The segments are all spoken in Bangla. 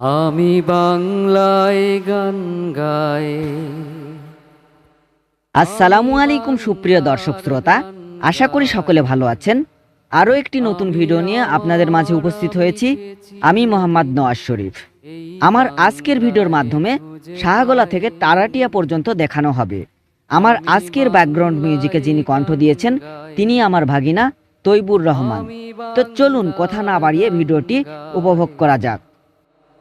আমি বাংলায় গান গাই। আসসালামু আলাইকুম, সুপ্রিয় দর্শক শ্রোতা। আশা করি সকলে ভালো আছেন। আরও একটি নতুন ভিডিও নিয়ে আপনাদের মাঝে উপস্থিত হয়েছি আমি মোহাম্মদ নওয়াজ শরীফ। আমার আজকের ভিডিওর মাধ্যমে শাহগোলা থেকে তারাটিয়া পর্যন্ত দেখানো হবে। আমার আজকের ব্যাকগ্রাউন্ড মিউজিকে যিনি কণ্ঠ দিয়েছেন, তিনি আমার ভাগিনা তৈবুর রহমান। তো চলুন, কথা না বাড়িয়ে ভিডিওটি উপভোগ করা যাক।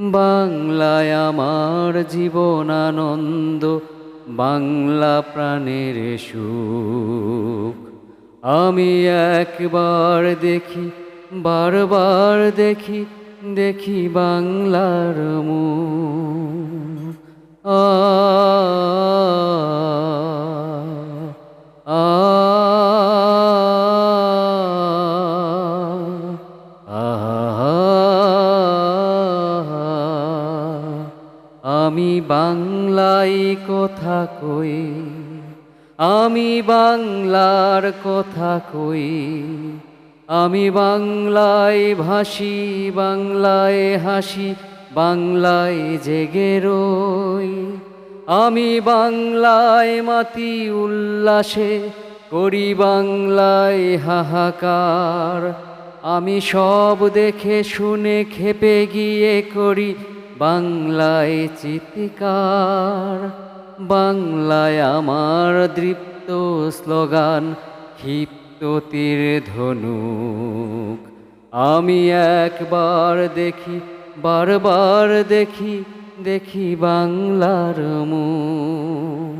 বাংলায় আমার জীবন আনন্দ বাংলা প্রাণের সুখ। আমি একবার দেখি, বারবার দেখি দেখি বাংলার মুখ। আ আমি বাংলায় কথা কই, আমি বাংলার কথা কই, আমি বাংলায় ভাসি, বাংলায় হাসি, বাংলায় জেগে রই। আমি বাংলায় মাতি উল্লাসে করি, বাংলায় হাহাকার। আমি সব দেখে শুনে খেপে গিয়ে করি বাংলায় চিৎকার, বাংলায় আমার দৃপ্ত স্লোগান, ক্ষিপ্ত তীর ধনুক। আমি একবার দেখি, বারবার দেখি দেখি বাংলার মুখ।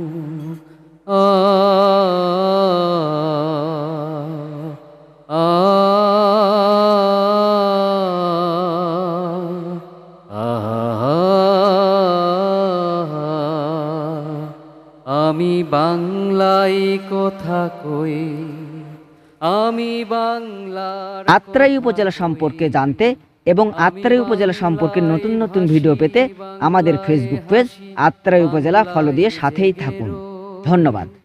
বাংলায় কথা কই আমি বাংলার আত্রাই উপজেলা সম্পর্কে জানতে এবং আত্রাই উপজেলা সম্পর্কে নতুন নতুন ভিডিও পেতে আমাদের ফেসবুক পেজ আত্রাই উপজেলা ফলো দিয়ে সাথেই থাকুন। ধন্যবাদ।